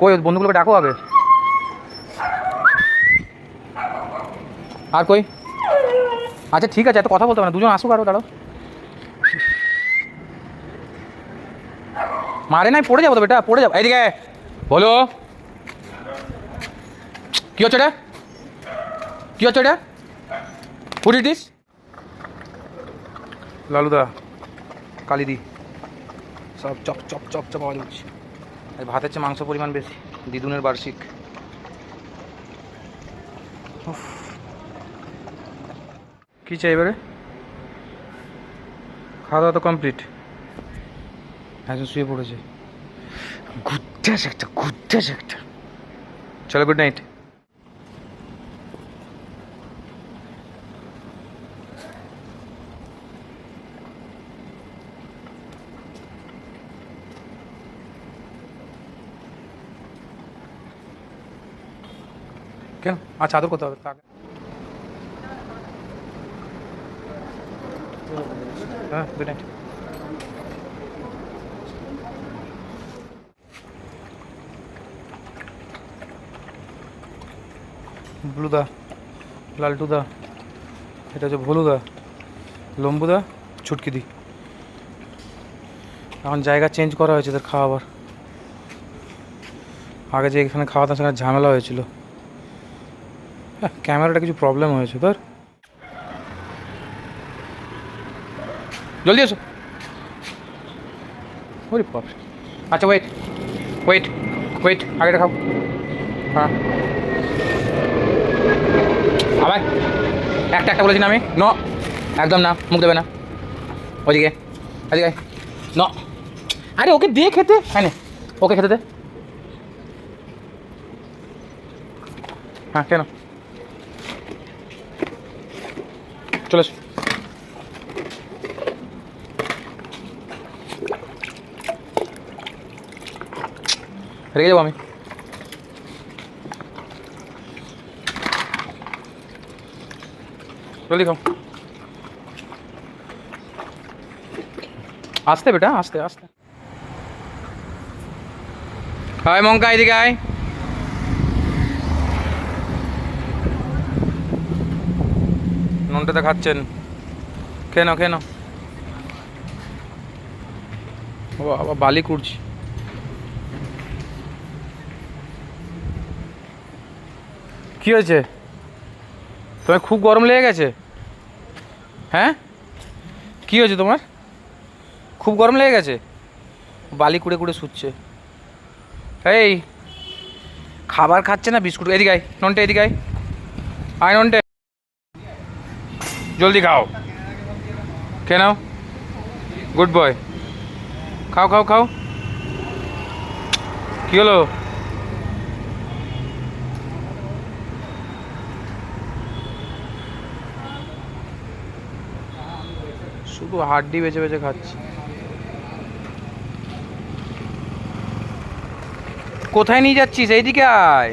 কই বন্ধুগুলোকে ডাকো আগে। আর কই? আচ্ছা ঠিক আছে এত কথা বলতে হবে না দুজন আসুক আরও দাঁড়াও। মারে নাই পড়ে যাব তো বেটা পড়ে যাব। এইদিকে বলো। কী হচ্ছে এটা কী হচ্ছে এটা হুড ইট ইস লালুদা। কালিদি। সব চপ চপ চপ চপ আওয়াজ হচ্ছে। ভাতের চেয়ে মাংস পরিমাণ বেশি দিদুনের বার্ষিক। কি চাই এবারে? খাওয়া দাওয়া তো কমপ্লিট একজন শুয়ে পড়েছে। ঘুরতে আসে একটা ঘুরতে আসে একটা। চলো গুড নাইট কেন? আচ্ছা আদর করতে হবে তাকে হ্যাঁ গুড নাইট ব্লুদা, লালটুদা, এটা হচ্ছে ভলুদা, লম্বুদা, ছুটকিদি। এখন জায়গা চেঞ্জ করা হয়েছে এদের খাওয়াবার। আগে যে এখানে খাওয়াতাম সেখানে ঝামেলা হয়েছিল। হ্যাঁ ক্যামেরাটা কিছু প্রবলেম হয়েছে তোর জলদি এসো। ওরে বাপরে আচ্ছা ওয়েট ওয়েট ওয়েট আগেটা খাও হ্যাঁ। আবার। একটা একটা বলেছি না আমি। ন। একদম না, মুখ দেবে না। ওদিকে ওদিকে। ন। আরে, ওকে দিয়ে খেতে। হ্যাঁ ওকে খেতে দে। হ্যাঁ কেন চলে এসো রেখে যাব আমি জলদি খাও আসতে বেটা আসতে আসতে হাই মঙ্কা এদিকে আয় নুনটাতে খাচ্ছেন। কেন কেন বাবা বালি কুড়ছি। কি হয়েছে? তোমার খুব গরম লেগে গেছে? হ্যাঁ? কি হয়েছে তোমার? খুব গরম লেগে গেছে? বালি কুড়ে কুড়ে শুচ্ছে। এই, খাবার খাচ্ছে না বিস্কুট? এদিকে আয়, ননটে এদিকে আয়। আয় ননটে। জলদি খাও। কে নাও। গুড বয় খাও খাও খাও। কি হলো? শুধু হাড্ডি বেছে বেছে খাচ্ছি। কোথায় নিয়ে যাচ্ছিস? এইদিকে আয়।